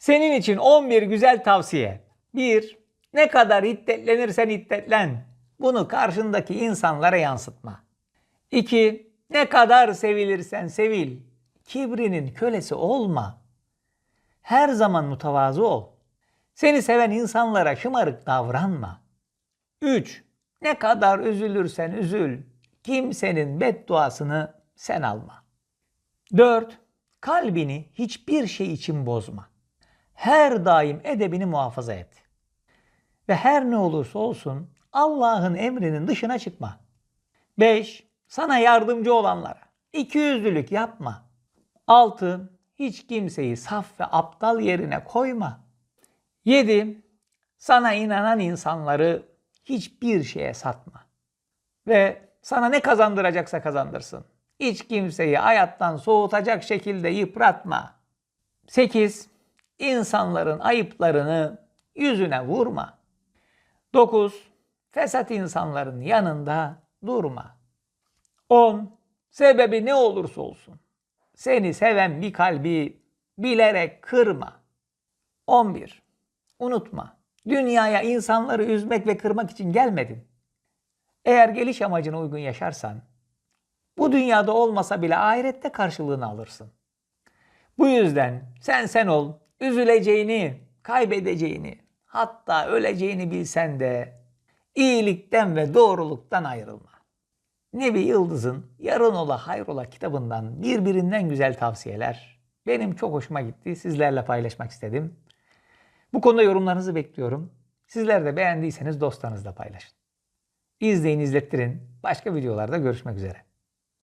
Senin için 11 güzel tavsiye. 1. Ne kadar hiddetlenirsen hiddetlen. Bunu karşındaki insanlara yansıtma. 2. Ne kadar sevilirsen sevil. Kibrinin kölesi olma. Her zaman mütevazı ol. Seni seven insanlara şımarık davranma. 3. Ne kadar üzülürsen üzül. Kimsenin bedduasını sen alma. 4. Kalbini hiçbir şey için bozma. Her daim edebini muhafaza et. Ve her ne olursa olsun Allah'ın emrinin dışına çıkma. 5. Sana yardımcı olanlara ikiyüzlülük yapma. 6. Hiç kimseyi saf ve aptal yerine koyma. 7. Sana inanan insanları hiçbir şeye satma. Ve sana ne kazandıracaksa kazandırsın. Hiç kimseyi hayattan soğutacak şekilde yıpratma. 8. İnsanların ayıplarını yüzüne vurma. 9. Fesat insanların yanında durma. 10. Sebebi ne olursa olsun. Seni seven bir kalbi bilerek kırma. 11. Unutma. Dünyaya insanları üzmek ve kırmak için gelmedin. Eğer geliş amacına uygun yaşarsan, bu dünyada olmasa bile ahirette karşılığını alırsın. Bu yüzden sen sen ol, üzüleceğini, kaybedeceğini, hatta öleceğini bilsen de iyilikten ve doğruluktan ayrılma. Nebi Yıldız'ın Yarın Ola Hayrola kitabından birbirinden güzel tavsiyeler. Benim çok hoşuma gitti. Sizlerle paylaşmak istedim. Bu konuda yorumlarınızı bekliyorum. Sizler de beğendiyseniz dostlarınızla paylaşın. İzleyin, izlettirin. Başka videolarda görüşmek üzere.